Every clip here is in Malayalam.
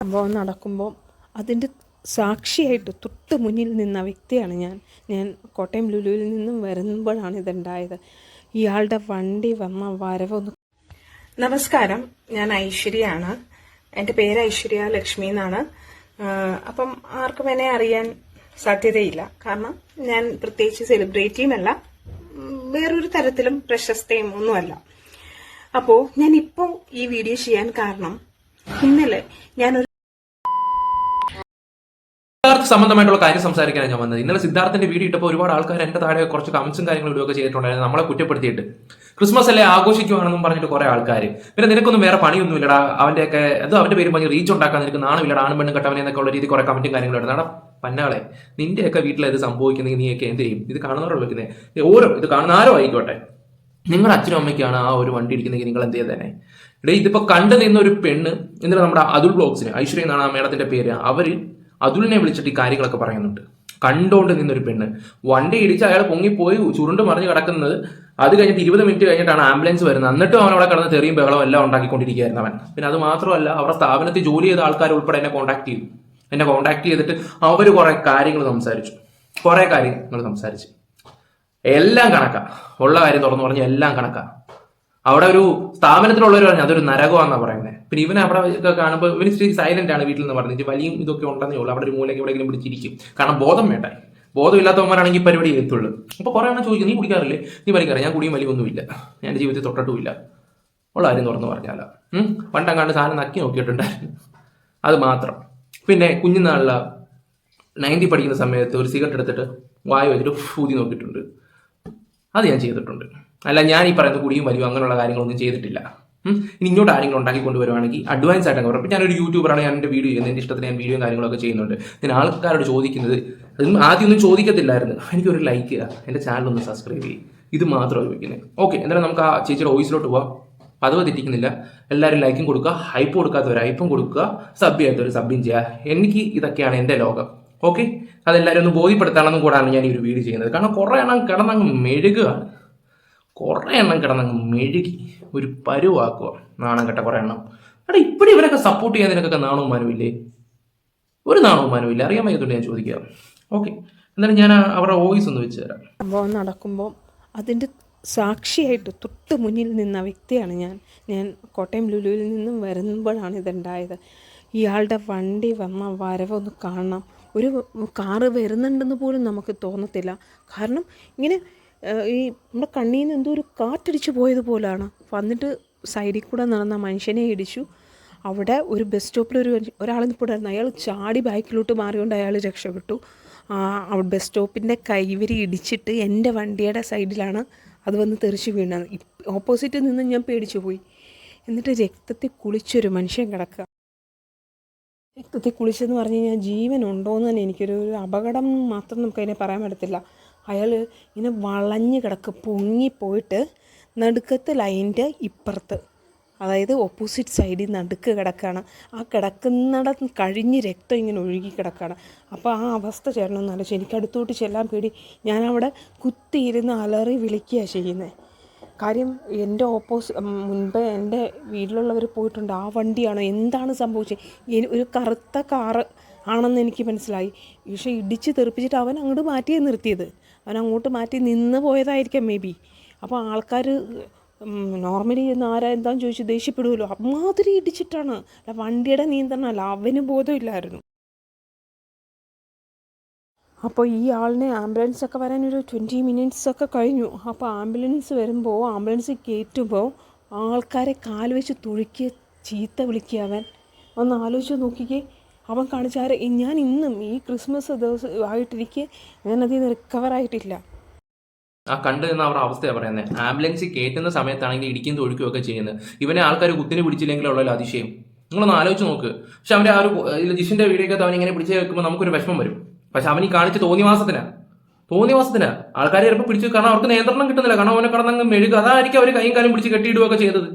സംഭവം നടക്കുമ്പോൾ അതിന്റെ സാക്ഷിയായിട്ട് തൊട്ട് മുന്നിൽ നിന്ന വ്യക്തിയാണ് ഞാൻ. ഞാൻ കോട്ടയം ലുലുവിൽ നിന്നും വരുമ്പോഴാണ് ഇതുണ്ടായത്. ഇയാളുടെ വണ്ടി വന്ന വരവൊന്ന് നമസ്കാരം. ഞാൻ ഐശ്വര്യയാണ് എന്റെ പേര് ഐശ്വര്യ ലക്ഷ്മി എന്നാണ്. അപ്പം ആർക്കും എന്നെ അറിയാൻ സാധ്യതയില്ല. കാരണം ഞാൻ പ്രത്യേകിച്ച് സെലിബ്രിറ്റിയുമല്ല. വേറൊരു തരത്തിലും പ്രശസ്തയും ഒന്നുമല്ല. അപ്പോൾ ഞാൻ ഇപ്പോൾ ഈ വീഡിയോ ചെയ്യാൻ കാരണം ഇന്നലെ ഞാനൊരു സംബന്ധമായിട്ടുള്ള കാര്യം സംസാരിക്കാനാണ് ഞാൻ വന്നത്. ഇന്നലെ സിദ്ധാർത്ഥിന്റെ വീഡിയോ ഇട്ടപ്പോൾ ഒരുപാട് ആൾക്കാർ എന്റെ താഴെ കുറച്ച് കമന്റ്സും കാര്യങ്ങളും ഇടുകയൊക്കെ ചെയ്തിട്ടുണ്ടായിരുന്നു. നമ്മളെ കുറ്റപ്പെടുത്തിയിട്ട്. ക്രിസ്മസ് അല്ലേ ആഘോഷിക്കുവാണെന്നും പറഞ്ഞിട്ട് കുറെ ആൾക്കാർ പിന്നെ നിനക്കൊന്നും വേറെ പണിയൊന്നുമില്ലടാ. അവന്റെയൊക്കെ എന്തോ അവന്റെ പേര് പറഞ്ഞ് റീച്ച് ഉണ്ടാക്കാൻ നിനക്ക് നാണമില്ലടാ. ആണും പെണ്ണും കെട്ടവനെ എന്നൊക്കെ ഉള്ള രീതി കുറെ കമന്റും കാര്യങ്ങളും ഇടുന്നതാണ് പന്നാളെ നിന്റെയൊക്കെ വീട്ടിൽ ഇത് സംഭവിക്കുന്നെങ്കിൽ നീയൊക്കെ എന്ത് ചെയ്യും? ഇത് കാണുന്നവരോ വിളിക്കുന്നത് ഓരോ ഇത് കാണുന്ന ആരോ ആയിക്കോട്ടെ? നിങ്ങളുടെ അച്ഛനും അമ്മയ്ക്കാണ് ആ ഒരു വണ്ടി ഇരിക്കുന്നെങ്കിൽ നിങ്ങൾ എന്ത് ചെയ്ത് തന്നെ ഇടേ ഇതിപ്പോ കണ്ടു നിന്ന ഒരു പെണ്ണ് ഇന്നലെ നമ്മുടെ അതുൽ ബ്ലോഗ്സിന് ഐശ്വര്യ എന്നാണ് ആ മേഡത്തിന്റെ പേര്. അവർ അതുലിനെ വിളിച്ചിട്ട് ഈ കാര്യങ്ങളൊക്കെ പറയുന്നുണ്ട്. കണ്ടോണ്ട് നിന്നൊരു പെണ്ണ്. വണ്ടി ഇടിച്ച് അയാൾ പൊങ്ങിപ്പോയി ചുരുണ്ട് മറിഞ്ഞ് കിടക്കുന്നത്. അത് കഴിഞ്ഞിട്ട് ഇരുപത് മിനിറ്റ് കഴിഞ്ഞിട്ടാണ് ആംബുലൻസ് വരുന്നത്. എന്നിട്ടും അവൻ അവിടെ കിടന്ന് തെറിയും ബഹളം എല്ലാം ഉണ്ടാക്കിക്കൊണ്ടിരിക്കുകയായിരുന്നു അവൻ. പിന്നെ അത് മാത്രമല്ല അവരുടെ സ്ഥാപനത്തിൽ ജോലി ചെയ്ത ആൾക്കാർ ഉൾപ്പെടെ എന്നെ കോൺടാക്ട് ചെയ്തു. എന്നെ കോൺടാക്ട് ചെയ്തിട്ട് അവർ കുറെ കാര്യങ്ങൾ സംസാരിച്ചു. കുറെ കാര്യങ്ങൾ സംസാരിച്ചു. എല്ലാം കണക്കാ. ഉള്ള കാര്യം തുറന്നു പറഞ്ഞ് എല്ലാം കണക്കാ. അവിടെ ഒരു സ്ഥാപനത്തിലുള്ളവർ പറഞ്ഞു അതൊരു നരകമാണെന്നാ പറയുന്നത് പിന്നെ ഇവൻ അവിടെ കാണുമ്പോൾ ഇവന് ഇച്ചിരി സൈലന്റ് ആണ് വീട്ടിൽ നിന്ന് പറഞ്ഞിട്ട് വലിയ ഇതൊക്കെ ഉണ്ടെന്നേ ഉള്ളൂ. അവിടെ ഒരു മൂലയ്ക്ക് എവിടെയെങ്കിലും പിടിച്ചിരിക്കും. കാരണം ബോധം വേണ്ട. ബോധമില്ലാത്തവന്മാരാണെങ്കിൽ പരിപാടി എത്തുള്ളൂ. അപ്പൊ കുറെ എണ്ണം ചോദിക്കും നീ കുടിക്കാറില്ലേ? നീ വലിക്കാറ് ഞാൻ കുടിയും വലിയൊന്നുമില്ല എന്റെ ജീവിതത്തിൽ തൊട്ടിട്ടുമില്ല ഉള്ള ആരും തുറന്നു പറഞ്ഞാല. പണ്ടം പണ്ടങ്ങാണ്ട് സാധനം നക്കി നോക്കിയിട്ടുണ്ടായിരുന്നു. അത് മാത്രം. പിന്നെ കുഞ്ഞുനാളില നയന്റി പഠിക്കുന്ന സമയത്ത് ഒരു സിഗരറ്റ് എടുത്തിട്ട് വായു വെച്ചിട്ട് ഊതി നോക്കിയിട്ടുണ്ട്. അത് ഞാൻ ചെയ്തിട്ടുണ്ട്. അല്ല ഞാൻ ഈ പറയുന്നത് കുടിയും വലിയും അങ്ങനെയുള്ള കാര്യങ്ങളൊന്നും ചെയ്തിട്ടില്ല. ഇനി ഇങ്ങോട്ട് ആരെങ്കിലും ഉണ്ടാക്കി കൊണ്ടുവരുവാണെങ്കിൽ അഡ്വാൻസ് ആയിട്ട് പറയും. ഞാനൊരു യൂട്യൂബറാണ് ഞാൻ എന്റെ വീഡിയോ ചെയ്യുന്നത് എന്റെ ഇഷ്ടത്തിന് ഞാൻ വീഡിയോ കാര്യങ്ങളൊക്കെ ചെയ്യുന്നുണ്ട്. ഞാൻ ആൾക്കാരോട് ചോദിക്കുന്നത് അതും ആദ്യമൊന്നും ചോദിക്കത്തില്ലായിരുന്നു. എനിക്കൊരു ലൈക്ക് ചെയ്യുക എന്റെ ചാനൽ ഒന്ന് സബ്സ്ക്രൈബ് ചെയ്യും. ഇത് മാത്രമാണ് ചോദിക്കുന്നത് ഓക്കെ എന്തായാലും നമുക്ക് ആ ചേച്ചിയുടെ വോയിസിലോട്ട് പോവാം. പതിവ് തെറ്റിക്കുന്നില്ല. എല്ലാവരും ലൈക്കും കൊടുക്കുക. ഹൈപ്പ് കൊടുക്കാത്തവർ ഹൈപ്പും കൊടുക്കുക. സബ് ചെയ്യാത്തവർ സബ്ബും ചെയ്യുക. എനിക്ക് ഇതൊക്കെയാണ് എന്റെ ലോകം. ഓക്കെ അതെല്ലാവരും ഒന്ന് ബോധ്യപ്പെടുത്താണെന്നും കൂടാണ് ഞാൻ ഈ ഒരു വീഡിയോ ചെയ്യുന്നത്. കാരണം കുറേ എണ്ണം കിടന്നങ്ങ് മെഴുകുകയാണ് കുറേ എണ്ണം കിടന്നങ്ങ് മെഴുകി ഒരു പരുവാക്കുക നാണം കെട്ട കുറേ എണ്ണം. എടാ ഇപ്പോഴും ഇവരൊക്കെ സപ്പോർട്ട് ചെയ്യാൻ നിനക്കൊക്കെ നാണവും മാനവും ഒരു നാണവും മാനവും ഇല്ല? അറിയാൻ വയ്യത്തോണ്ട് ഞാൻ ചോദിക്കാം. ഓക്കെ എന്തായാലും ഞാൻ അവരുടെ വോയിസ് ഒന്ന് വെച്ച് തരാം. സംഭവം നടക്കുമ്പോൾ അതിന്റെ സാക്ഷിയായിട്ട് തൊട്ട് മുന്നിൽ നിന്ന വ്യക്തിയാണ് ഞാൻ. ഞാൻ കോട്ടയം ലുലുവിൽ നിന്നും വരുമ്പോഴാണ് ഇതുണ്ടായത്. ഇയാളുടെ വണ്ടി വന്ന വരവൊന്ന് കാണണം. ഒരു കാറ് വരുന്നുണ്ടെന്ന് പോലും നമുക്ക് തോന്നത്തില്ല. കാരണം ഇങ്ങനെ ഈ നമ്മുടെ കണ്ണിൽ നിന്ന് എന്തോ ഒരു കാറ്റടിച്ചു പോയതുപോലാണ് വന്നിട്ട് സൈഡിൽ കൂടെ നടന്ന മനുഷ്യനെ ഇടിച്ചു. അവിടെ ഒരു ബസ് സ്റ്റോപ്പിൽ ഒരു ഒരാൾ നിൽപ്പുണ്ടായിരുന്നു അയാൾ ചാടി ബാക്കിലോട്ട് മാറിയോണ്ട് അയാൾ രക്ഷപ്പെട്ടു. ബസ് സ്റ്റോപ്പിന്റെ കൈവരി ഇടിച്ചിട്ട് എന്റെ വണ്ടിയുടെ സൈഡിലാണ് അത് വന്ന് തെറിച്ച് വീണത്. ഓപ്പോസിറ്റ് നിന്ന് ഞാൻ പേടിച്ചു പോയി. എന്നിട്ട് രക്തത്തിൽ കുളിച്ചൊരു മനുഷ്യൻ കിടക്കുക. രക്തത്തിൽ കുളിച്ചെന്ന് പറഞ്ഞു കഴിഞ്ഞാൽ ജീവൻ ഉണ്ടോയെന്ന് തന്നെ എനിക്കൊരു അപകടം മാത്രം നമുക്കതിനെ പറയാൻ പറ്റത്തില്ല. അയാൾ ഇങ്ങനെ വളഞ്ഞ് കിടക്ക് പൊങ്ങിപ്പോയിട്ട് നടുക്കത്തെ ലൈന്റെ ഇപ്പുറത്ത് അതായത് ഓപ്പോസിറ്റ് സൈഡിൽ നടുക്ക് കിടക്കുകയാണ് ആ കിടക്കുന്നിട കഴിഞ്ഞ് രക്തം ഇങ്ങനെ ഒഴുകി കിടക്കുകയാണ് അപ്പോൾ ആ അവസ്ഥ ചേരണമെന്നല്ല എനിക്ക് അടുത്തോട്ട് ചെല്ലാൻ പേടി. ഞാനവിടെ കുത്തിയിരുന്ന് അലറി വിളിക്കുകയാണ് ചെയ്യുന്നത് കാര്യം എന്റെ ഓപ്പോസ് മുൻപേ എന്റെ വീട്ടിലുള്ളവർ പോയിട്ടുണ്ട്. ആ വണ്ടിയാണോ എന്താണ് സംഭവിച്ചത്? ഒരു കറുത്ത കാറ് ആണെന്ന് എനിക്ക് മനസ്സിലായി. പക്ഷേ ഇടിച്ച് തെറിപ്പിച്ചിട്ട് അവൻ അങ്ങോട്ട് മാറ്റിയേ നിർത്തിയത്. അവൻ അങ്ങോട്ട് മാറ്റി നിന്ന് പോയതായിരിക്കാം മേ ബി അപ്പോൾ ആൾക്കാർ നോർമലി ആരാ എന്താന്ന് ചോദിച്ച് ദേഷ്യപ്പെടുമല്ലോ അമ്മാതിരി ഇടിച്ചിട്ടാണ്. അല്ല വണ്ടിയുടെ നിയന്ത്രണമല്ല അവന് ബോധമില്ലായിരുന്നു. അപ്പോൾ ഈ ആളിനെ ആംബുലൻസ് ഒക്കെ വരാൻ ഒരു ട്വന്റി മിനിറ്റ്സ് ഒക്കെ കഴിഞ്ഞു. അപ്പോൾ ആംബുലൻസ് വരുമ്പോൾ ആംബുലൻസ് കയറ്റുമ്പോൾ ആൾക്കാരെ കാൽ വെച്ച് തുഴുക്കി ചീത്ത വിളിക്കുക അവൻ. ഒന്ന് ആലോചിച്ച് നോക്കിക്കേ. അവൻ കാണിച്ചാറ് ഞാൻ ഇന്നും ഈ ക്രിസ്മസ് ദിവസം ആയിട്ടിരിക്കെ ഞാനതിൽ നിന്ന് റിക്കവർ ആയിട്ടില്ല. ആ കണ്ടു നിന്ന അവരുടെ അവസ്ഥയാണ് പറയുന്നത് ആംബുലൻസ് കയറ്റുന്ന സമയത്താണെങ്കിൽ ഇടിക്കും തൊഴിക്കുകയൊക്കെ ചെയ്യുന്നത്. ഇവനെ ആൾക്കാർ കുത്തിന് പിടിച്ചില്ലെങ്കിലുള്ള അതിശയം. നിങ്ങളൊന്ന് ആലോചിച്ച് നോക്ക്. പക്ഷെ അവന്റെ ആ ഒരു ജിഷിന്റെ വീഡിയോ അവൻ ഇങ്ങനെ പിടിച്ച് വെക്കുമ്പോൾ നമുക്കൊരു വിഷമം വരും. പക്ഷെ അവൻ ഈ കാണിച്ച തോന്നിവാസത്തിനാ. തോന്നിവാസത്തിനാ. ആൾക്കാർ ചിലപ്പോൾ പിടിച്ച് കാരണം അവർക്ക് നിയന്ത്രണം കിട്ടുന്നില്ല. കാരണം അവനെ കടന്നങ്ങ് മെഴുക അതായിരിക്കും അവർ കൈയും കാലും പിടിച്ച് കെട്ടിയിടുകയൊക്കെ ചെയ്തത്.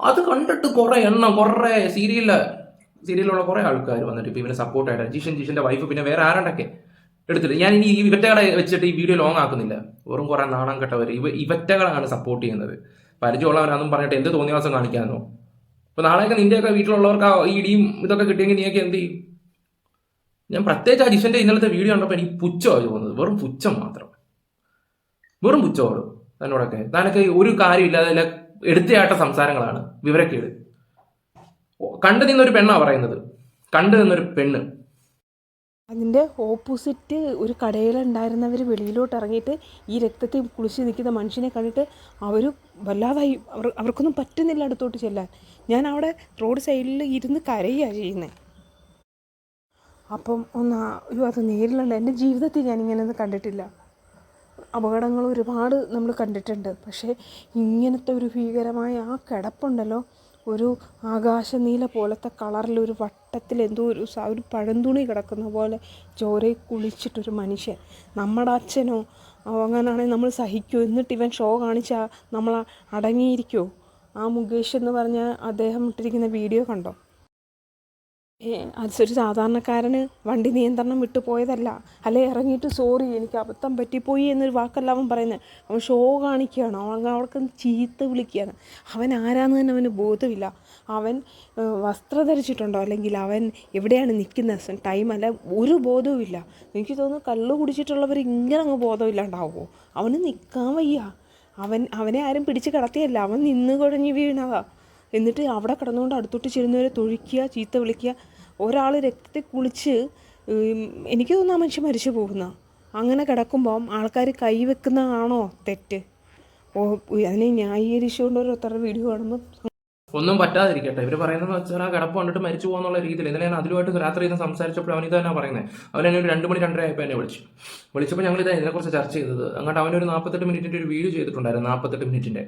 അത് കണ്ടിട്ട് കുറെ എണ്ണം കുറെ സീരിയലിൽ സീരിയലിലുള്ള കുറേ ആൾക്കാർ വന്നിട്ട് ഇപ്പൊ ഇവനെ സപ്പോർട്ടായിട്ട് ജിഷൻ ജിഷന്റെ വൈഫ് പിന്നെ വേറെ ആരുണ്ടൊക്കെ? എടുത്തിട്ട് ഞാൻ ഇനി ഈ ഇവറ്റകളെ വെച്ചിട്ട് ഈ വീഡിയോ ലോങ് ആക്കുന്നില്ല. വെറും കുറേ നാണം കെട്ടവർ ഇവ ഇവറ്റകളാണ് സപ്പോർട്ട് ചെയ്യുന്നത്. പരിചയമുള്ളവരാണെന്നും പറഞ്ഞിട്ട് എന്ത് തോന്നിയവാസം കാണിക്കാനോ? ഇപ്പൊ നാളെയൊക്കെ നിന്റെയൊക്കെ വീട്ടിലുള്ളവർക്ക് ആ ഇടിയും ഇതൊക്കെ കിട്ടിയെങ്കിൽ നീയൊക്കെ എന്ത് ചെയ്യും? ഞാൻ പ്രത്യേകിച്ച് ആ ജിഷന്റെ ഇന്നലത്തെ വീഡിയോ കണ്ടപ്പോൾ എനിക്ക് പുച്ഛമായി തോന്നുന്നത്. വെറും പുച്ഛം മാത്രം. വെറും പുച്ഛമാണ് തന്നോടൊക്കെ. താനൊക്കെ ഒരു കാര്യമില്ലാതെ എടുത്തയാട്ട സംസാരങ്ങളാണ്. വിവരക്കേട്. കണ്ടു നിന്നൊരു പെണ്ണാ പറയുന്നത്. കണ്ടു നിന്നൊരു പെണ്ണ്. അതിന്റെ ഓപ്പോസിറ്റ് ഒരു കടയിലുണ്ടായിരുന്നവർ വെളിയിലോട്ട് ഇറങ്ങിയിട്ട് ഈ രക്തത്തിൽ കുളിച്ച് നിൽക്കുന്ന മനുഷ്യനെ കണ്ടിട്ട് അവർ വല്ലാതായി. അവർ അവർക്കൊന്നും പറ്റുന്നില്ല അടുത്തോട്ട് ചെല്ലാൻ. ഞാൻ അവിടെ റോഡ് സൈഡിൽ ഇരുന്ന് കരയുകയാണ് ചെയ്യുന്നത് അപ്പം ഒന്ന് അയ്യോ അത് നേരിലുണ്ട്. എന്റെ ജീവിതത്തിൽ ഞാൻ ഇങ്ങനെയൊന്നും കണ്ടിട്ടില്ല. അപകടങ്ങൾ ഒരുപാട് നമ്മൾ കണ്ടിട്ടുണ്ട്. പക്ഷേ ഇങ്ങനത്തെ ഒരു ഭീകരമായ ആ കിടപ്പുണ്ടല്ലോ. ഒരു ആകാശനീല പോലത്തെ കളറിൽ ഒരു വട്ടത്തിൽ എന്തോ ഒരു ഒരു പഴന്തുണി കിടക്കുന്ന പോലെ ചോരയിൽ കുളിച്ചിട്ടൊരു മനുഷ്യൻ. നമ്മുടെ അച്ഛനോ അങ്ങനാണെങ്കിൽ നമ്മൾ സഹിക്കുമോ എന്നിട്ട് ഇവൻ ഷോ കാണിച്ചാൽ നമ്മൾ അടങ്ങിയിരിക്കുമോ ആ മുകേഷ് എന്ന് പറഞ്ഞ അദ്ദേഹം ഇട്ടിരിക്കുന്ന വീഡിയോ കണ്ടോ? ഒരു സാധാരണക്കാരന് വണ്ടി നിയന്ത്രണം വിട്ടു പോയതല്ല. അല്ലെ ഇറങ്ങിയിട്ട് സോറി എനിക്ക് അബദ്ധം പറ്റിപ്പോയി എന്നൊരു വാക്കല്ല അവൻ പറയുന്നത് അവൻ ഷോ കാണിക്കുകയാണ്. അവൻ അവൾക്ക് ചീത്ത വിളിക്കുകയാണ്. അവൻ ആരാന്ന് തന്നെ അവന് ബോധമില്ല. അവൻ വസ്ത്രം ധരിച്ചിട്ടുണ്ടോ? അല്ലെങ്കിൽ അവൻ എവിടെയാണ് നിൽക്കുന്നത്? ടൈം അല്ല ഒരു ബോധവുമില്ല. എനിക്ക് തോന്നുന്നു കള്ളു കുടിച്ചിട്ടുള്ളവർ ഇങ്ങനെ അങ്ങ് ബോധമില്ലാണ്ടാവുമോ? അവന് നിൽക്കാൻ വയ്യ. അവൻ അവനെ ആരും പിടിച്ച് കിടത്തിയല്ല. അവൻ നിന്ന് കുഴഞ്ഞ് വീണതാ. എന്നിട്ട് അവിടെ കിടന്നുകൊണ്ട് അടുത്തോട്ട് ചെല്ലുന്നവരെ തൊഴിക്കുക ചീത്ത വിളിക്കുക. ഒരാൾ രക്തത്തിൽ കുളിച്ച് എനിക്ക് തോന്നുന്നു ആ മനുഷ്യൻ മരിച്ചു പോകുന്ന. അങ്ങനെ കിടക്കുമ്പം ആൾക്കാർ കൈവെക്കുന്നതാണോ തെറ്റ്? ഓ അതിനെ ന്യായീകരിച്ചുകൊണ്ട് ഓരോരുത്തരുടെ വീഡിയോ കാണുമ്പോൾ ഒന്നും പറ്റാതിരിക്കട്ടെ. ഇവർ പറയുന്നത് വെച്ചാൽ കിടപ്പ് കണ്ടിട്ട് മരിച്ചു പോകുന്നുള്ള രീതിയിൽ. ഞാൻ അതിലുമായിട്ട് രാത്രി ഇരുന്ന് സംസാരിച്ചപ്പോൾ അവൻ തന്നെ പറയുന്നത് അവൻ എന്നെ ഒരു രണ്ട് മണി രണ്ടര ആയപ്പോൾ എന്നെ വിളിച്ചു. വിളിച്ചപ്പോൾ ഞങ്ങൾ ഇത് ഇതിനെക്കുറിച്ച് ചർച്ച ചെയ്തത്. അങ്ങോട്ട് അവനൊരു നാൽപ്പത്തെട്ട് മിനിറ്റിന്റെ ഒരു വീഡിയോ ചെയ്തിട്ടുണ്ടായിരുന്നു. നാൽപ്പത്തെട്ട് മിനിറ്റിന്റെ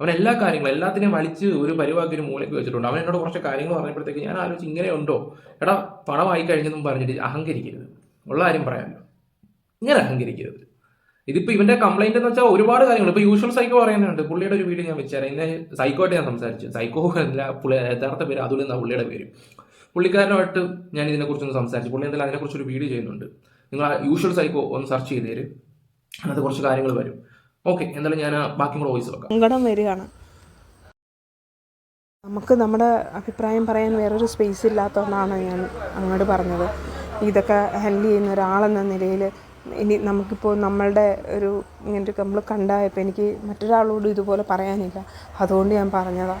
അവൻ എല്ലാ കാര്യങ്ങളും എല്ലാത്തിനെയും വലിച്ച് ഒരു പരിവാക്കി ഒരു മൂലയ്ക്ക് വെച്ചിട്ടുണ്ട്. അവൻ എന്നോട് കുറച്ച് കാര്യങ്ങൾ പറഞ്ഞപ്പോഴത്തേക്ക് ഞാൻ ആലോചിച്ച് ഇങ്ങനെ ഉണ്ടോ? എടാ പണമായി കഴിഞ്ഞെന്നും പറഞ്ഞിട്ട് അഹങ്കരിക്കരുത്. ഉള്ള കാര്യം പറയാമല്ലോ ഇങ്ങനെ അഹങ്കരിക്കരുത്. ഇതിപ്പോൾ ഇവന്റെ കംപ്ലൈന്റ് എന്ന് വെച്ചാൽ ഒരുപാട് കാര്യങ്ങൾ. ഇപ്പൊ യൂഷ്വൽ സൈക്കോ പറയുന്നുണ്ട്. പുള്ളിയുടെ ഒരു വീഡിയോ ഞാൻ വെച്ചുതരാം. ഇന്ന് സൈക്കോ ആയിട്ട് ഞാൻ സംസാരിച്ചു. സൈക്കോ അല്ല പുള്ളി യഥാർത്ഥ പേര് അതുൽ എന്ന പുള്ളിയുടെ പേര്. പുള്ളിക്കാരനുമായിട്ട് ഞാൻ ഇതിനെക്കുറിച്ചൊന്ന് സംസാരിച്ചു. പുള്ളി എന്തായാലും അതിനെക്കുറിച്ച് ഒരു വീഡിയോ ചെയ്യുന്നുണ്ട്. നിങ്ങൾ യൂഷ്വൽ സൈക്കോ ഒന്ന് സെർച്ച് ചെയ്ത് തരും. അതിനകത്ത് കുറച്ച് കാര്യങ്ങൾ വരും. ഓക്കെ എന്തായാലും ഞാൻ ബാക്കി കൂടെ വോയിസ് വെക്കാം. സങ്കടം വരികയാണ്. നമുക്ക് നമ്മുടെ അഭിപ്രായം പറയാൻ വേറൊരു സ്പേസ് ഇല്ലാത്തതുകൊണ്ടാണ് ഞാൻ അങ്ങോട്ട് പറഞ്ഞത്. ഇതൊക്കെ ഹാൻഡിൽ ചെയ്യുന്ന ഒരാളെന്ന നിലയിൽ ഇനി നമുക്കിപ്പോൾ നമ്മളുടെ ഒരു ഇങ്ങനൊരു നമ്മൾ കണ്ടായപ്പോൾ എനിക്ക് മറ്റൊരാളോട് ഇതുപോലെ പറയാനില്ല. അതുകൊണ്ട് ഞാൻ പറഞ്ഞതാണ്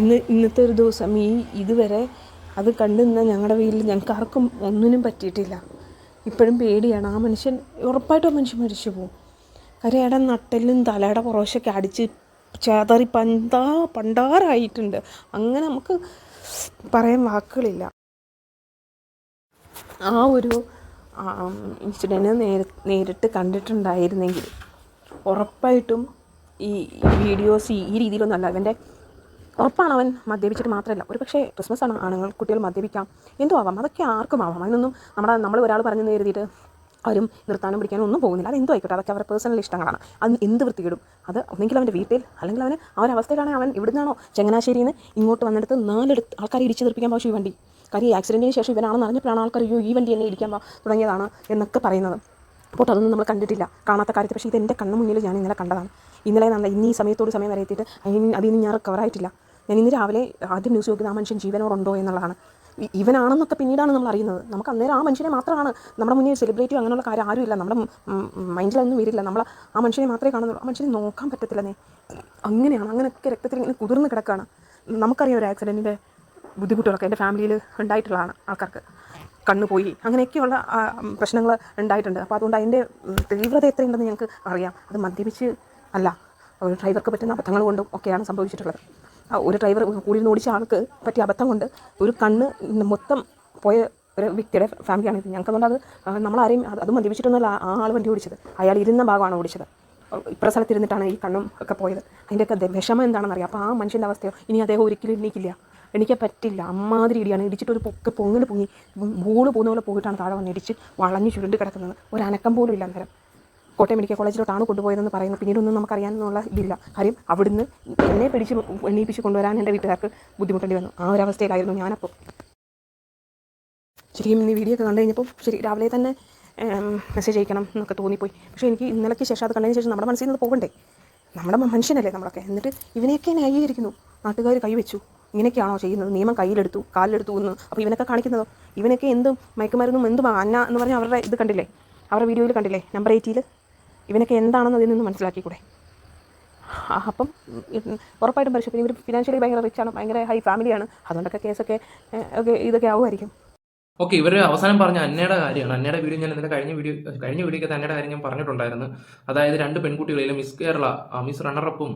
ഇന്ന് ഇന്നത്തെ ഒരു ദിവസം ഈ ഇതുവരെ അത് കണ്ടുനിന്ന ഞങ്ങളുടെ വീട്ടിൽ ഞങ്ങൾക്ക് ആർക്കും ഒന്നിനും പറ്റിയിട്ടില്ല. ഇപ്പോഴും പേടിയാണ്. ആ മനുഷ്യൻ ഉറപ്പായിട്ടും ആ മനുഷ്യൻ മരിച്ചു പോകും. കരയുടെ നട്ടലും തലയുടെ പുറവശൊക്കെ അടിച്ച് ചേതറി പന്താ പണ്ടാറായിട്ടുണ്ട്. അങ്ങനെ നമുക്ക് പറയാൻ വാക്കുകളില്ല. ആ ഒരു ഇൻസിഡന്റ് നേരി നേരിട്ട് കണ്ടിട്ടുണ്ടായിരുന്നെങ്കിൽ ഉറപ്പായിട്ടും ഈ വീഡിയോസ് ഈ രീതിയിലൊന്നും അല്ല. അവന്റെ ഉറപ്പാണ് അവൻ മദ്യപിച്ചിട്ട് മാത്രമല്ല ഒരു പക്ഷേ ക്രിസ്മസ് ആണ് ആണുങ്ങൾ കുട്ടികൾ മദ്യപിക്കാം. എന്തോ ആവാം. അതൊക്കെ ആർക്കും ആവാം. അതിനൊന്നും നമ്മുടെ നമ്മൾ ഒരാൾ പറഞ്ഞു എഴുതിയിട്ട് ആരും നിർത്താനും പിടിക്കാനും ഒന്നും പോകുന്നില്ല. അത് എന്തോ ആയിക്കോട്ടെ. അതൊക്കെ അവരുടെ പേഴ്സണൽ ഇഷ്ടങ്ങളാണ്. അത് എന്ത് വൃത്തിയിടും അത് ഒന്നെങ്കിൽ അവന്റെ വീട്ടിൽ അല്ലെങ്കിൽ അവൻ ആ ഒരു അവസ്ഥയിലാണെങ്കിൽ അവൻ എവിടുന്നാണോ ചങ്ങനാശ്ശേരിയിൽ നിന്ന് ഇങ്ങോട്ട് വന്നിടത്ത് നാലെടുത്ത് ആൾക്കാരെ ഇടിച്ചു തീർപ്പിക്കാൻ പക്ഷേ ഈ വണ്ടി കാര്യം ഈ ആക്സിഡന്റിന് ശേഷം ഇവനാണെന്ന് അറിഞ്ഞപ്പോഴാണ് ആൾക്കാർ അയ്യോ ഈ വണ്ടി എന്നെ ഇടിക്കാൻ തുടങ്ങിയതാണ് എന്നൊക്കെ പറയുന്നത്. അപ്പോൾ അതൊന്നും നമ്മൾ കണ്ടിട്ടില്ല. കാണാത്ത കാര്യത്തിൽ പക്ഷേ ഇത് എന്റെ കണ്ണു മുന്നിൽ ഞാൻ ഇന്നലെ കണ്ടതാണ്. ഇന്നലെ നല്ല ഇന്ന് ഈ സമയത്തോട് സമയം വരെ എത്തിയിട്ട് അതിൽ നിന്ന് ഞാൻ റിക്കവറായിട്ടില്ല ഞാൻ ഇന്ന് രാവിലെ ആദ്യം ന്യൂസ് നോക്കുന്നത് ആ മനുഷ്യൻ ജീവനോടുണ്ടോ എന്നുള്ളതാണ്. ഇവനാണെന്നൊക്കെ പിന്നീടാണ് നമ്മൾ അറിയുന്നത്. നമുക്ക് അന്നേരം ആ മനുഷ്യനെ മാത്രമാണ് നമ്മുടെ മുന്നിൽ സെലിബ്രേറ്റ് അങ്ങനെയുള്ള കാര്യം ആരുമില്ല. നമ്മുടെ മൈൻഡിലൊന്നും വരില്ല നമ്മൾ ആ മനുഷ്യനെ മാത്രമേ കാണുന്നുള്ളൂ. ആ മനുഷ്യനെ നോക്കാൻ പറ്റത്തില്ലെന്നേ. അങ്ങനെയാണ്. അങ്ങനെയൊക്കെ രക്തത്തിൽ ഇങ്ങനെ കുതിർന്ന് കിടക്കുകയാണ് നമുക്കറിയാം ഒരു ആക്സിഡന്റിന്റെ ബുദ്ധിമുട്ടുകളൊക്കെ എന്റെ ഫാമിലിയിൽ ഉണ്ടായിട്ടുള്ളതാണ് ആൾക്കാർക്ക്. കണ്ണു പോയി. അങ്ങനെയൊക്കെയുള്ള പ്രശ്നങ്ങൾ ഉണ്ടായിട്ടുണ്ട്. അപ്പോൾ അതുകൊണ്ട് അതിന്റെ തീവ്രത എത്രയുണ്ടെന്ന് ഞങ്ങൾക്ക് അറിയാം. അത് മദ്യപിച്ച് അല്ല. ഒരു ഡ്രൈവർക്ക് പറ്റുന്ന അബദ്ധങ്ങൾ കൊണ്ടും ഒക്കെയാണ് സംഭവിച്ചിട്ടുള്ളത്. ഒരു ഡ്രൈവർ കൂടി ഓടിച്ച ആൾക്ക് പറ്റിയ അബദ്ധം കൊണ്ട് ഒരു കണ്ണ് മൊത്തം പോയ ഒരു വ്യക്തിയുടെ ഫാമിലിയാണ് ഇത്. ഞങ്ങൾക്ക് അതുകൊണ്ട് അത് നമ്മളാരെയും അത് മദ്യപിച്ചിട്ടൊന്നുമല്ല ആ ആൾ വണ്ടി ഓടിച്ചത്. അയാൾ ഇരുന്ന ഭാഗമാണ് ഓടിച്ചത്. ഇപ്പുറ സ്ഥലത്തിരുന്നിട്ടാണ് ഈ കണ്ണും ഒക്കെ പോയത്. അതിന്റെയൊക്കെ വിഷമം എന്താണെന്ന് അറിയാം അപ്പോൾ ആ മനുഷ്യന്റെ അവസ്ഥയോ? ഇനി അദ്ദേഹം ഒരിക്കലും എണീക്കില്ല. എനിക്ക് പറ്റില്ല. അമ്മാതിരി ഇടിയാണ്. ഇടിച്ചിട്ട് ഒരു പൊക്ക് പൊങ്ങിൽ പൊങ്ങി ബോൾ പോകുന്ന പോലെ പോയിട്ടാണ് താഴെ വന്ന് ഇടിച്ച് വളഞ്ഞ് ചുരുണ്ട് കിടക്കുന്നത്. ഒരു അനക്കം പോലും ഇല്ല അന്നേരം. കോട്ടയം മെഡിക്കൽ കോളേജിലോട്ടാണ് കൊണ്ടുപോയതെന്ന് പറയുന്നത് പിന്നീടൊന്നും നമുക്കറിയാനുള്ള ഇതില്ല. കാര്യം അവിടുന്ന് എന്നെ പിടിച്ച് എണ്ണീപ്പിച്ച് കൊണ്ടുവരാൻ എന്റെ വീട്ടുകാർക്ക് ബുദ്ധിമുട്ടേണ്ടി വന്നു. ആ ഒരു അവസ്ഥയിലായിരുന്നു ഞാനപ്പോൾ. ശരിക്കും ഇന്ന് വീഡിയോ ഒക്കെ കണ്ടു കഴിഞ്ഞപ്പോൾ ശരി രാവിലെ തന്നെ മെസ്സേജ് അയക്കണം എന്നൊക്കെ തോന്നിപ്പോയി. പക്ഷേ എനിക്ക് ഇന്നലേക്ക് ശേഷം അത് കണ്ടതിന് ശേഷം നമ്മുടെ മനസ്സിൽ നിന്ന് പോകണ്ടേ? നമ്മുടെ മനുഷ്യനല്ലേ നമ്മളൊക്കെ. എന്നിട്ട് ഇവനെയൊക്കെ ന്യായീകരിക്കുന്നു. നാട്ടുകാർ കൈവച്ചു ഇങ്ങനെയൊക്കെയാണോ ചെയ്യുന്നത്? നിയമം കയ്യിലെടുത്തു കാലിലെടുത്തു എന്ന്. അപ്പോൾ ഇവനൊക്കെ കാണിക്കുന്നതോ? ഇവനൊക്കെ എന്തും മയക്കുമരുന്നും എന്തും അന്ന എന്ന് പറഞ്ഞാൽ അവരുടെ ഇത് കണ്ടില്ലേ? അവരുടെ വീഡിയോയിൽ കണ്ടില്ലേ? നമ്പർ എയ്റ്റിയിൽ ഇവനൊക്കെ എന്താണെന്ന് അതിൽ നിന്ന് മനസ്സിലാക്കിക്കൂടെ? അപ്പം ഉറപ്പായിട്ടും പരിശോധന ഇവർ ഫിനാൻഷ്യലി ഭയങ്കര റിച്ചാണ് ഭയങ്കര ഹൈ ഫാമിലിയാണ് അതുകൊണ്ടൊക്കെ കേസൊക്കെ ഒക്കെ ഇതൊക്കെ ആവുമായിരിക്കും. ഓക്കെ ഇവർ അവസാനം പറഞ്ഞ അന്നയുടെ കാര്യമാണ്. അന്നയുടെ വീഡിയോ ഞാൻ ഇതിന്റെ കഴിഞ്ഞ വീഡിയോ കഴിഞ്ഞ വീഡിയോക്കകത്ത് അന്നയുടെ കാര്യം ഞാൻ പറഞ്ഞിട്ടുണ്ടായിരുന്നു. അതായത് രണ്ട് പെൺകുട്ടികളിലും മിസ് കേരള മിസ് റണ്ണറപ്പും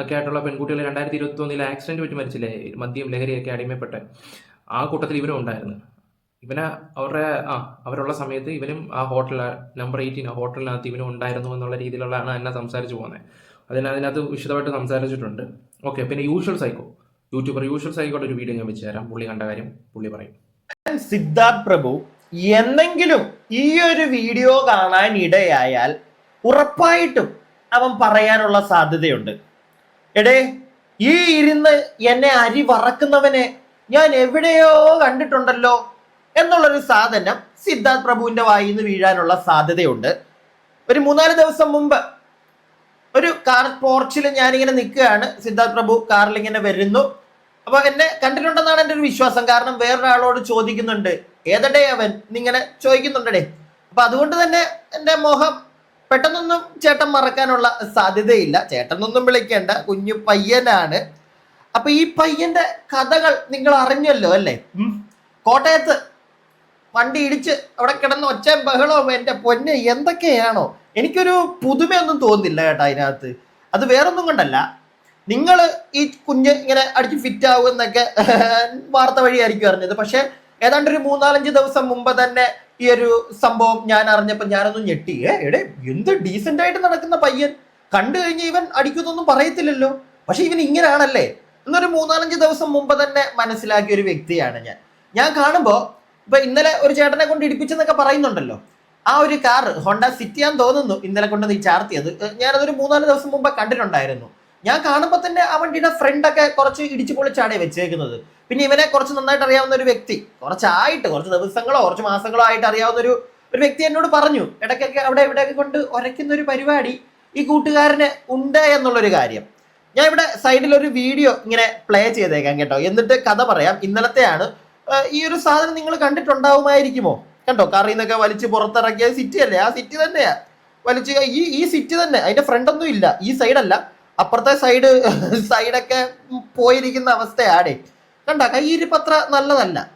ഒക്കെ ആയിട്ടുള്ള പെൺകുട്ടികൾ രണ്ടായിരത്തി ഇരുപത്തി ഒന്നിൽ ആക്സിഡന്റ് പറ്റി മരിച്ചില്ലേ? മദ്യം ലഹരിയൊക്കെ അടിമപ്പെട്ട് ആ കൂട്ടത്തിൽ ഇവരും ഉണ്ടായിരുന്നു. ഇവനെ അവരുടെ ആ അവരുള്ള സമയത്ത് ഇവനും ആ ഹോട്ടൽ നമ്പർ എയ്റ്റീൻ ആ ഹോട്ടലിനകത്ത് ഇവനും ഉണ്ടായിരുന്നു എന്നുള്ള രീതിയിലുള്ളതാണ് എന്നെ സംസാരിച്ചു പോകുന്നത്. അതിന് അതിനകത്ത് വിശദമായിട്ട് സംസാരിച്ചിട്ടുണ്ട്. ഓക്കെ പിന്നെ യൂഷ്വൽ സൈക്കോ. യൂട്യൂബർ യൂഷ്വൽ സൈക്കോടെ ഒരു വീഡിയോ ഞാൻ വെച്ച് തരാം. പുള്ളി കണ്ട കാര്യം പുള്ളി പറയും. സിദ്ധാർത്ഥ് പ്രഭു എന്തെങ്കിലും ഈ ഒരു വീഡിയോ കാണാൻ ഇടയായാൽ ഉറപ്പായിട്ടും അവൻ പറയാനുള്ള സാധ്യതയുണ്ട്. എടേ ഈ ഇരുന്ന് എന്നെ അരി വറക്കുന്നവനെ ഞാൻ എവിടെയോ കണ്ടിട്ടുണ്ടല്ലോ. എന്നുള്ളൊരു സാധനം സിദ്ധാർത്ഥ് പ്രഭുവിന്റെ വായിൽ നിന്ന് വീഴാനുള്ള സാധ്യതയുണ്ട്. ഒരു മൂന്നാൽ ദിവസം മുമ്പ് ഒരു കാർ പോർച്ചിൽ ഞാനിങ്ങനെ നിൽക്കുകയാണ്. സിദ്ധാർത്ഥ് പ്രഭു കാറിൽ ഇങ്ങനെ വരുന്നു. അപ്പൊ എന്നെ കണ്ടിട്ടുണ്ടെന്നാണ് എന്റെ ഒരു വിശ്വാസം. കാരണം വേറൊരാളോട് ചോദിക്കുന്നുണ്ട് ഏതടേ അവൻ? നിങ്ങനെ ചോദിക്കുന്നുണ്ടടേ. അപ്പൊ അതുകൊണ്ട് തന്നെ എന്റെ മോഹം പെട്ടെന്നൊന്നും ചേട്ടൻ മറക്കാനുള്ള സാധ്യതയില്ല. ചേട്ടനൊന്നും വിളിക്കേണ്ട കുഞ്ഞു പയ്യനാണ്. അപ്പൊ ഈ പയ്യന്റെ കഥകൾ നിങ്ങൾ അറിഞ്ഞല്ലോ അല്ലേ? കോട്ടയത്ത് വണ്ടി ഇടിച്ച് അവിടെ കിടന്ന് ഒച്ച ബഹളവും എന്റെ പൊന്ന് എന്തൊക്കെയാണോ? എനിക്കൊരു പുതുമയൊന്നും തോന്നുന്നില്ല കേട്ടോ അതിനകത്ത്. അത് വേറൊന്നും കൊണ്ടല്ല. നിങ്ങൾ ഈ കുഞ്ഞ് ഇങ്ങനെ അടിച്ച് ഫിറ്റ് ആവും എന്നൊക്കെ വാർത്ത വഴിയായിരിക്കും അറിഞ്ഞത്. പക്ഷെ ഏതാണ്ട് ഒരു മൂന്നാലഞ്ച് ദിവസം മുമ്പ് തന്നെ ഈ ഒരു സംഭവം ഞാൻ അറിഞ്ഞപ്പോൾ ഞാനൊന്നും ഞെട്ടി. ഏ എടേ എന്ത് ഡീസെന്റ് ആയിട്ട് നടക്കുന്ന പയ്യൻ. കണ്ടു കഴിഞ്ഞ് ഇവൻ അടിക്കുന്നൊന്നും പറയത്തില്ലല്ലോ. പക്ഷെ ഇവൻ ഇങ്ങനെയാണല്ലേ എന്നൊരു മൂന്നാലഞ്ച് ദിവസം മുമ്പ് തന്നെ മനസ്സിലാക്കിയ ഒരു വ്യക്തിയാണ് ഞാൻ. ഞാൻ കാണുമ്പോൾ ഇപ്പൊ ഇന്നലെ ഒരു ചേട്ടനെ കൊണ്ട് ഇടിപ്പിച്ചെന്നൊക്കെ പറയുന്നുണ്ടല്ലോ. ആ ഒരു കാർ ഹോണ്ട സിറ്റിയാന്ന് തോന്നുന്നു ഇന്നലെ കൊണ്ട് നീ ചാർത്തിയത്. ഞാനതൊരു മൂന്നാൽ ദിവസം മുമ്പ് കണ്ടിട്ടുണ്ടായിരുന്നു. ഞാൻ കാണുമ്പോൾ തന്നെ ആ വണ്ടിയുടെ ഫ്രണ്ടൊക്കെ കുറച്ച് ഇടിച്ചു പൊളിച്ചാണ് വെച്ചേക്കുന്നത്. പിന്നെ ഇവനെ കുറച്ച് നന്നായിട്ട് അറിയാവുന്ന ഒരു വ്യക്തി കുറച്ചായിട്ട് കുറച്ച് ദിവസങ്ങളോ കുറച്ച് മാസങ്ങളോ ആയിട്ട് അറിയാവുന്ന ഒരു ഒരു വ്യക്തി എന്നോട് പറഞ്ഞു ഇടയ്ക്കൊക്കെ അവിടെ ഇവിടെയൊക്കെ കൊണ്ട് ഉരയ്ക്കുന്ന ഒരു പരിപാടി ഈ കൂട്ടുകാരന് ഉണ്ട് എന്നുള്ളൊരു കാര്യം. ഞാൻ ഇവിടെ സൈഡിൽ ഒരു വീഡിയോ ഇങ്ങനെ പ്ലേ ചെയ്തേക്കാം കേട്ടോ. എന്നിട്ട് കഥ പറയാം. ഇന്നലത്തെയാണ് ഈ ഒരു സാധനം നിങ്ങൾ കണ്ടിട്ടുണ്ടാവുമായിരിക്കുമോ? കണ്ടോ? കറി നിന്നൊക്കെ വലിച്ച് പുറത്തിറക്കിയ സിറ്റി അല്ലേ? ആ സിറ്റി തന്നെയാ. വലിച്ച് ഈ ഈ സിറ്റി തന്നെ. അതിന്റെ ഫ്രണ്ട് ഒന്നും ഇല്ല. ഈ സൈഡല്ല അപ്പുറത്തെ സൈഡ് സൈഡൊക്കെ പോയിരിക്കുന്ന അവസ്ഥയാണ് കണ്ട? അത്ര നല്ലതല്ല.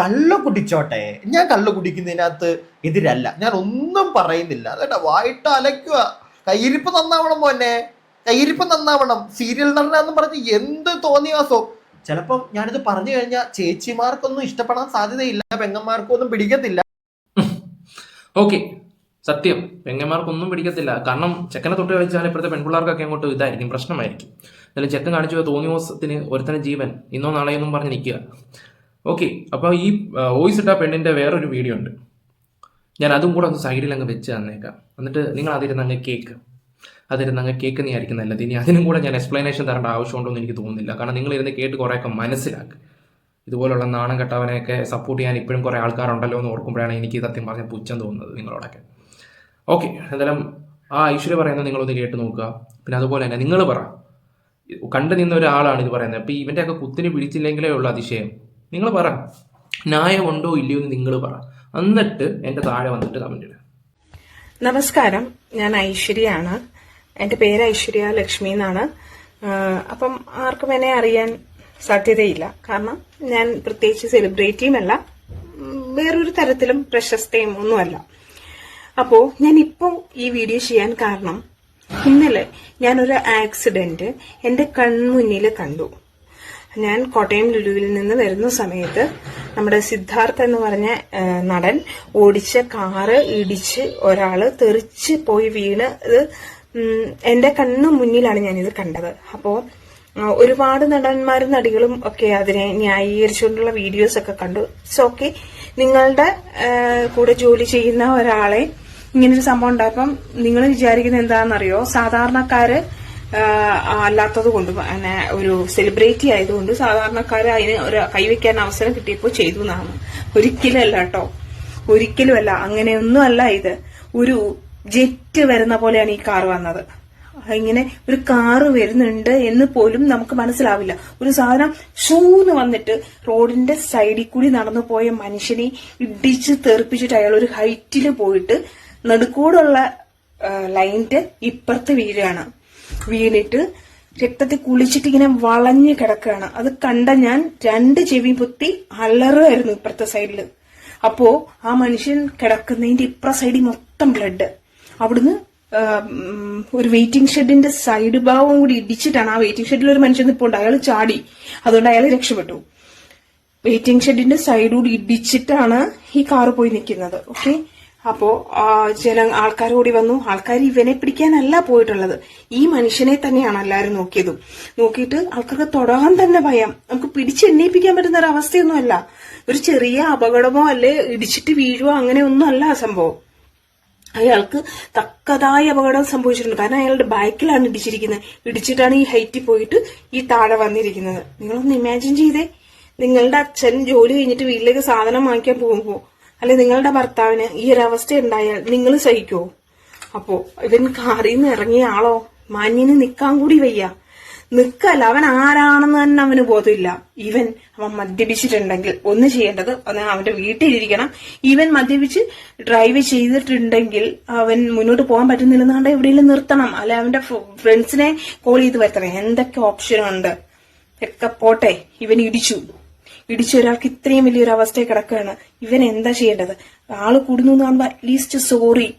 കള്ള് കുടിച്ചോട്ടെ. ഞാൻ കള്ള് കുടിക്കുന്നതിനകത്ത് എതിരല്ല. ഞാൻ ഒന്നും പറയുന്നില്ല. കേട്ടോ വായിട്ട് അലക്കുക കയ്യിരിപ്പ് നന്നാവണം മോനെ. കയ്യിരിപ്പ് നന്നാവണം. സീരിയൽ നടനാന്ന് പറഞ്ഞ് എന്ത് തോന്നിയാസോ ചിലപ്പം ഞാനിത് പറഞ്ഞു കഴിഞ്ഞാൽ ചേച്ചിമാർക്കൊന്നും ഇഷ്ടപ്പെടാൻ സാധ്യതയില്ല പെങ്ങന്മാർക്കും ഒന്നും പിടിക്കത്തില്ല. ഓക്കെ സത്യം. പെങ്ങന്മാർക്കൊന്നും പിടിക്കത്തില്ല. കാരണം ചെക്കനെ തൊട്ട് കളിച്ചാൽ ഇപ്പോഴത്തെ പെൺപിള്ളേർക്കൊക്കെ അങ്ങോട്ട് ഇതായിരിക്കും പ്രശ്നമായിരിക്കും. എന്നാലും ചെക്കൻ കാണിച്ചു തോന്നിയ ദിവസത്തിന് ഒരുത്തനെ ജീവൻ. ഇന്നോ നാളെയൊന്നും പറഞ്ഞ് നിൽക്കുക. ഓക്കെ അപ്പോൾ ഈ വോയിസ് ഇട്ട പെണ്ണിന്റെ വേറൊരു വീഡിയോ ഉണ്ട്. ഞാൻ അതും കൂടെ ഒന്ന് സൈഡിൽ അങ്ങ് വെച്ച് തന്നേക്കാം. എന്നിട്ട് നിങ്ങൾ അതിരുന്ന് അങ്ങ് കേക്ക് അതിരുന്ന് അങ്ങ് കേൾക്കുന്നതായിരിക്കും നല്ലത്. ഇനി അതിനും കൂടെ ഞാൻ എക്സ്പ്ലനേഷൻ തരേണ്ട ആവശ്യമുണ്ടോ എന്ന് എനിക്ക് തോന്നുന്നില്ല. കാരണം നിങ്ങൾ ഇരുന്ന് കേട്ട് കുറേയൊക്കെ മനസ്സിലാക്കുക ഇതുപോലുള്ള നാണം കെട്ടവനെയൊക്കെ സപ്പോർട്ട് ചെയ്യാൻ ഇപ്പോഴും കുറേ ആൾക്കാരുണ്ടല്ലോ എന്ന് ഓർക്കുമ്പോഴാണ് എനിക്ക് സത്യം പറഞ്ഞ പുച്ഛം തോന്നുന്നത് നിങ്ങളോടൊക്കെ. ഓക്കെ എന്തായാലും ആ ഐശ്വര്യ പറയുന്നത് നിങ്ങളൊന്ന് കേട്ട് നോക്കുക. പിന്നെ അതുപോലെ തന്നെ നിങ്ങൾ പറ. കണ്ടു നിന്ന ഒരാളാണ് ഇത് പറയുന്നത്. അപ്പോൾ ഇവന്റെയൊക്കെ കുത്തിന് പിടിച്ചില്ലെങ്കിലേ ഉള്ള അതിശയം. നിങ്ങൾ പറ. ന്യായമുണ്ടോ ഇല്ലയോ എന്ന് നിങ്ങൾ പറ. എന്നിട്ട് എന്റെ താഴെ വന്നിട്ട് കമന്റ് ഇടുക നമസ്കാരം. ഞാൻ ഐശ്വര്യയാണ് എന്റെ പേര് ഐശ്വര്യ ലക്ഷ്മി എന്നാണ്. അപ്പം ആർക്കും എന്നെ അറിയാൻ സാധ്യതയില്ല. കാരണം ഞാൻ പ്രത്യേകിച്ച് സെലിബ്രിറ്റിയുമല്ല. വേറൊരു തരത്തിലും പ്രശസ്തയും ഒന്നുമല്ല. അപ്പോ ഞാൻ ഇപ്പോൾ ഈ വീഡിയോ ചെയ്യാൻ കാരണം ഇന്നലെ ഞാനൊരു ആക്സിഡന്റ് എന്റെ കൺമുന്നിൽ കണ്ടു. ഞാൻ കോട്ടയം ലുലുവിൽ നിന്ന് വരുന്ന സമയത്ത് നമ്മുടെ സിദ്ധാർത്ഥ എന്ന് പറഞ്ഞ നടൻ ഓടിച്ച കാറ് ഇടിച്ച് ഒരാൾ തെറിച്ച് പോയി വീണ് ഇത് എന്റെ കണ്ണു മുന്നിലാണ് ഞാനിത് കണ്ടത്. അപ്പോ ഒരുപാട് നടന്മാരും നടികളും ഒക്കെ അതിനെ ന്യായീകരിച്ചുകൊണ്ടുള്ള വീഡിയോസ് ഒക്കെ കണ്ടു. ഇറ്റ്സ് ഓക്കെ നിങ്ങളുടെ കൂടെ ജോലി ചെയ്യുന്ന ഒരാളെ ഇങ്ങനൊരു സംഭവം ഉണ്ടായപ്പം നിങ്ങൾ വിചാരിക്കുന്നത് എന്താണെന്നറിയോ? സാധാരണക്കാര് അല്ലാത്തത് കൊണ്ടും പിന്നെ ഒരു സെലിബ്രിറ്റി ആയതുകൊണ്ട് സാധാരണക്കാർ അതിന് ഒരു കൈവയ്ക്കാൻ അവസരം കിട്ടിയപ്പോൾ ചെയ്തു എന്നാണ്. ഒരിക്കലും അല്ല കേട്ടോ ഒരിക്കലും അല്ല അങ്ങനെയൊന്നും അല്ല ഇത്. ഒരു ജെറ്റ് വരുന്ന പോലെയാണ് ഈ കാർ വന്നത്. ഇങ്ങനെ ഒരു കാറ് വരുന്നുണ്ട് എന്ന് പോലും നമുക്ക് മനസ്സിലാവില്ല. ഒരു സാധനം ഷൂന്ന് വന്നിട്ട് റോഡിന്റെ സൈഡിൽ കൂടി നടന്നു പോയ മനുഷ്യനെ ഇടിച്ച് തെറിപ്പിച്ചിട്ട് അയാൾ ഒരു ഹൈറ്റിൽ പോയിട്ട് നടുക്കൂടുള്ള ലൈനിന്റെ ഇപ്പുറത്ത് വീഴുകയാണ്. വീണിട്ട് രക്തത്തിൽ കുളിച്ചിട്ട് ഇങ്ങനെ വളഞ്ഞു കിടക്കുകയാണ്. അത് കണ്ട ഞാൻ രണ്ട് ചെവി പൊത്തി അലറുമായിരുന്നു ഇപ്പുറത്തെ സൈഡിൽ അപ്പോ ആ മനുഷ്യൻ കിടക്കുന്നതിന്റെ ഇപ്പുറ സൈഡിൽ മൊത്തം ബ്ലഡ് അവിടുന്ന് ഒരു വെയിറ്റിംഗ് ഷെഡിന്റെ സൈഡ് ഭാഗവും കൂടി ഇടിച്ചിട്ടാണ് ആ വെയിറ്റിംഗ് ഷെഡിൽ ഒരു മനുഷ്യൻ നിൽപ്പുണ്ട് അയാൾ ചാടി. അതുകൊണ്ട് അയാൾ രക്ഷപ്പെട്ടു. വെയിറ്റിംഗ് ഷെഡിന്റെ സൈഡ് കൂടി ഇടിച്ചിട്ടാണ് ഈ കാറ് പോയി നിൽക്കുന്നത്. ഓക്കെ അപ്പോ ചില ആൾക്കാർ കൂടി വന്നു. ആൾക്കാർ ഇവനെ പിടിക്കാനല്ല പോയിട്ടുള്ളത്. ഈ മനുഷ്യനെ തന്നെയാണ് എല്ലാവരും നോക്കിയതും. നോക്കിയിട്ട് ആൾക്കാർക്ക് തൊടാൻ തന്നെ ഭയം. നമുക്ക് പിടിച്ചെണ്ണയിപ്പിക്കാൻ പറ്റുന്ന ഒരു അവസ്ഥയൊന്നുമല്ല. ഒരു ചെറിയ അപകടമോ അല്ലെ ഇടിച്ചിട്ട് വീഴുവോ അങ്ങനെ ഒന്നും അല്ല സംഭവം. അയാൾക്ക് തക്കതായ അപകടം സംഭവിച്ചിട്ടുണ്ട്. കാരണം അയാളുടെ ബാക്കിലാണ് ഇടിച്ചിരിക്കുന്നത്. ഇടിച്ചിട്ടാണ് ഈ ഹൈറ്റിൽ പോയിട്ട് ഈ താഴെ വന്നിരിക്കുന്നത്. നിങ്ങളൊന്ന് ഇമാജിൻ ചെയ്തേ. നിങ്ങളുടെ അച്ഛൻ ജോലി കഴിഞ്ഞിട്ട് വീട്ടിലേക്ക് സാധനം വാങ്ങിക്കാൻ പോകുമ്പോ അല്ലെ നിങ്ങളുടെ ഭർത്താവിന് ഈ ഒരു അവസ്ഥ ഉണ്ടായാൽ നിങ്ങൾ സഹിക്കുമോ അപ്പോ ഇവൻ കാറിൽ നിന്ന് ഇറങ്ങിയ ആളോ മാന്യന് നിക്കാൻ കൂടി വയ്യ. നിക്കല്ല അവൻ ആരാണെന്ന് തന്നെ അവന് ബോധമില്ല. ഇവൻ അവൻ മദ്യപിച്ചിട്ടുണ്ടെങ്കിൽ ഒന്ന് ചെയ്യേണ്ടത് ഒന്ന് അവന്റെ വീട്ടിലിരിക്കണം. ഇവൻ മദ്യപിച്ച് ഡ്രൈവ് ചെയ്തിട്ടുണ്ടെങ്കിൽ അവൻ മുന്നോട്ട് പോകാൻ പറ്റുന്നില്ലെന്നാണ്ട് എവിടെയെങ്കിലും നിർത്തണം. അല്ലെ അവന്റെ ഫ്രണ്ട്സിനെ കോൾ ചെയ്ത് വരുത്തണം. എന്തൊക്കെ ഓപ്ഷനുണ്ട് ഒക്കെ പോട്ടെ ഇവൻ ഇടിച്ചു. ഇടിച്ച ഒരാൾക്ക് ഇത്രയും വലിയൊരു അവസ്ഥയെ കിടക്കുകയാണ്. ഇവൻ എന്താ ചെയ്യേണ്ടത്? ആൾ കൂടുന്നു എന്ന് കാണുമ്പോ അറ്റ്ലീസ്റ്റ് സോറി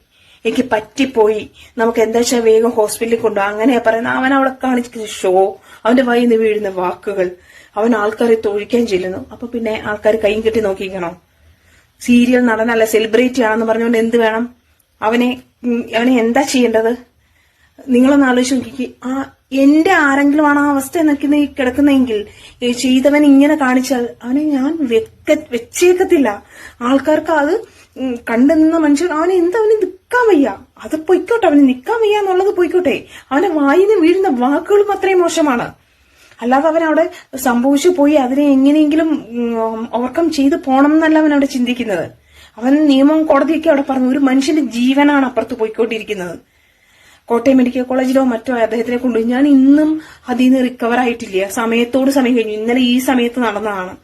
എനിക്ക് പറ്റിപ്പോയി. നമുക്ക് എന്താ വെച്ചാൽ വേഗം ഹോസ്പിറ്റലിൽ കൊണ്ടുപോകാം അങ്ങനെയാ പറയുന്നത്. അവൻ അവിടെ കാണിച്ച ഷോ അവന്റെ വായിൽ നിന്ന് വീഴുന്ന വാക്കുകൾ. അവൻ ആൾക്കാരെ തൊഴിക്കാൻ ചെല്ലുന്നു. അപ്പൊ പിന്നെ ആൾക്കാർ കൈയും കെട്ടി നോക്കിക്കണോ സീരിയൽ നടനല്ല സെലിബ്രിറ്റി ആണെന്ന് പറഞ്ഞുകൊണ്ട് എന്ത് വേണം? അവനെ അവനെ എന്താ ചെയ്യേണ്ടത്? നിങ്ങളൊന്ന് ആലോചിച്ച് നോക്കി ആ എന്റെ ആരെങ്കിലും ആണ് ആ അവസ്ഥ നിൽക്കുന്ന കിടക്കുന്നെങ്കിൽ ചെയ്തവൻ ഇങ്ങനെ കാണിച്ചാൽ അവനെ ഞാൻ വെക്ക വെച്ചേക്കത്തില്ല. ആൾക്കാർക്ക് അത് കണ്ടു നിന്ന മനുഷ്യൻ അവനെ എന്തവന് നിൽക്കാൻ വയ്യ? അത് പൊയ്ക്കോട്ടെ അവന് നിൽക്കാൻ വയ്യ എന്നുള്ളത് പൊയ്ക്കോട്ടെ. അവന്റെ വായിന്ന് വീഴുന്ന വാക്കുകളും അത്രയും മോശമാണ്. അല്ലാതെ അവൻ അവിടെ സംഭവിച്ചു പോയി അതിനെ എങ്ങനെയെങ്കിലും ഓവർകം ചെയ്ത് പോണം എന്നല്ല അവൻ അവിടെ ചിന്തിക്കുന്നത്. അവൻ നിയമം കോടതിയൊക്കെ അവിടെ പറഞ്ഞു ഒരു മനുഷ്യന്റെ ജീവനാണ് അപ്പുറത്ത് പോയിക്കൊണ്ടിരിക്കുന്നത്. കോട്ടയം മെഡിക്കൽ കോളേജിലോ മറ്റോ അദ്ദേഹത്തിനെ കൊണ്ടുപോയി ഞാൻ ഇന്നും അതിൽ നിന്ന് റിക്കവർ ആയിട്ടില്ല. സമയത്തോട് സമയം കഴിഞ്ഞു. ഇന്നലെ ഈ സമയത്ത് നടന്നതാണ്.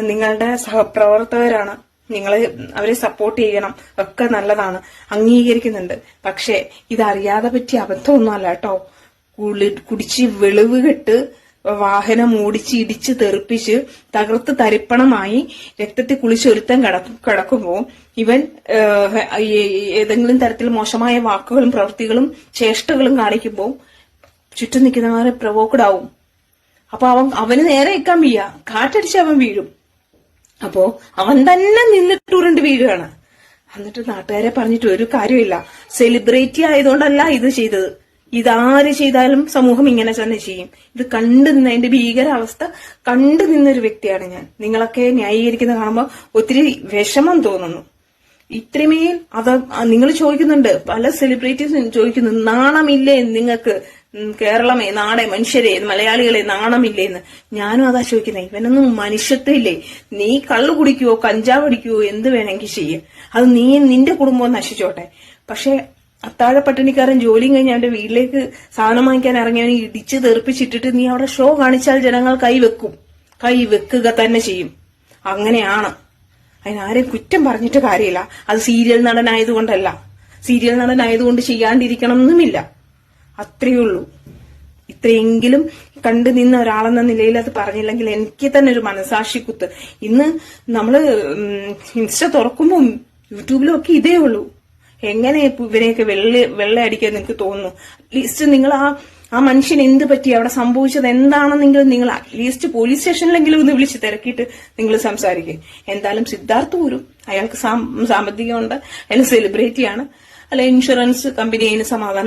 നിങ്ങളുടെ സഹപ്രവർത്തകരാണ്. നിങ്ങൾ അവരെ സപ്പോർട്ട് ചെയ്യണം. ഒക്കെ നല്ലതാണ്. അംഗീകരിക്കുന്നുണ്ട്. പക്ഷേ ഇതറിയാതെ പറ്റിയ അബദ്ധമൊന്നുമല്ല കേട്ടോ. കുടിച്ച് വെളിവ് കെട്ട് വാഹനം ഓടിച്ച് ഇടിച്ച് തെറിപ്പിച്ച് തകർത്ത് തരിപ്പണമായി രക്തത്തിൽ കുളിച്ചൊരുത്തൻ കിടക്കും കിടക്കുമ്പോൾ ഇവൻ ഏതെങ്കിലും തരത്തിൽ മോശമായ വാക്കുകളും പ്രവൃത്തികളും ചേഷ്ടകളും കാണിക്കുമ്പോൾ ചുറ്റും നിൽക്കുന്നവരെ പ്രവോക്കഡ് ആവും. അപ്പൊ അവൻ അവന് നേരെ നിൽക്കാൻ വയ്യ. കാറ്റടിച്ച് അവൻ വീഴും. അപ്പോ അവൻ തന്നെ നിന്നിട്ട് ഉരുണ്ട് വീഴുകയാണ്. എന്നിട്ട് നാട്ടുകാരെ പറഞ്ഞിട്ട് ഒരു കാര്യമില്ല. സെലിബ്രിറ്റി ആയതുകൊണ്ടല്ല ഇത് ചെയ്തത്. ഇതാര് ചെയ്താലും സമൂഹം ഇങ്ങനെ തന്നെ ചെയ്യും. ഇത് കണ്ടു നിന്ന അതിന്റെ ഭീകരാവസ്ഥ കണ്ടു നിന്നൊരു വ്യക്തിയാണ് ഞാൻ. നിങ്ങളൊക്കെ ന്യായീകരിക്കുന്നത് കാണുമ്പോൾ ഒത്തിരി വിഷമം തോന്നുന്നു. ഇത്രമേൽ അത് നിങ്ങൾ ചോദിക്കുന്നുണ്ട് പല സെലിബ്രിറ്റീസും ചോദിക്കുന്നു നാണമില്ലേ നിങ്ങൾക്ക്? കേരളമേ നാടേ മനുഷ്യരെ മലയാളികളെ നാണമില്ലേ എന്ന് ഞാനും അതാ ചോദിക്കുന്നത് ഇവനൊന്നും മനുഷ്യത്വമില്ലേ? നീ കള്ളു കുടിക്കുവോ കഞ്ചാവ് അടിക്കുവോ എന്ത് വേണമെങ്കിൽ ചെയ്യുക അത് നീ നിന്റെ കുടുംബം നശിച്ചോട്ടെ. പക്ഷെ അത്താഴ പട്ടിണിക്കാരൻ ജോലിയും കഴിഞ്ഞ് അവന്റെ വീട്ടിലേക്ക് സാധനം വാങ്ങിക്കാൻ ഇറങ്ങിയവനെ ഇടിച്ച് തെറിപ്പിച്ചിട്ടിട്ട് നീ അവിടെ ഷോ കാണിച്ചാൽ ജനങ്ങൾ കൈ വെക്കും. കൈ വെക്കുക തന്നെ ചെയ്യും. അങ്ങനെയാണ്. അതിനാരെയും കുറ്റം പറഞ്ഞിട്ട് കാര്യമില്ല. അത് സീരിയൽ നടനായതുകൊണ്ടല്ല. സീരിയൽ നടനായതുകൊണ്ട് ചെയ്യാണ്ടിരിക്കണം എന്നുമില്ല. അത്രയേ ഉള്ളൂ. ഇത്രയെങ്കിലും കണ്ടു നിന്ന ഒരാളെന്ന നിലയിൽ അത് പറഞ്ഞില്ലെങ്കിൽ എനിക്ക് തന്നെ ഒരു മനസാക്ഷി കുത്ത്. ഇന്ന് നമ്മൾ ഉം, ഇൻസ്റ്റ തുറക്കുമ്പോൾ യൂട്യൂബിലും ഒക്കെ ഇതേ ഉള്ളൂ. എങ്ങനെ ഇപ്പൊ ഇവരെയൊക്കെ വെള്ള വെള്ള അടിക്കാൻ നിങ്ങൾക്ക് തോന്നുന്നു അറ്റ്ലീസ്റ്റ് നിങ്ങൾ ആ ആ മനുഷ്യൻ എന്ത് പറ്റി? അവിടെ സംഭവിച്ചത് എന്താണെന്നെങ്കിലും നിങ്ങൾ അറ്റ്ലീസ്റ്റ് പോലീസ് സ്റ്റേഷനിലെങ്കിലും ഒന്ന് വിളിച്ച് തിരക്കിയിട്ട് നിങ്ങൾ സംസാരിക്കും. എന്തായാലും സിദ്ധാർത്ഥ പോരും അയാൾക്ക് സാമ്പത്തികമുണ്ട്. അയാൾ സെലിബ്രിറ്റിയാണ് അല്ലെ ഇൻഷുറൻസ് കമ്പനി അതിന് സമാധാനം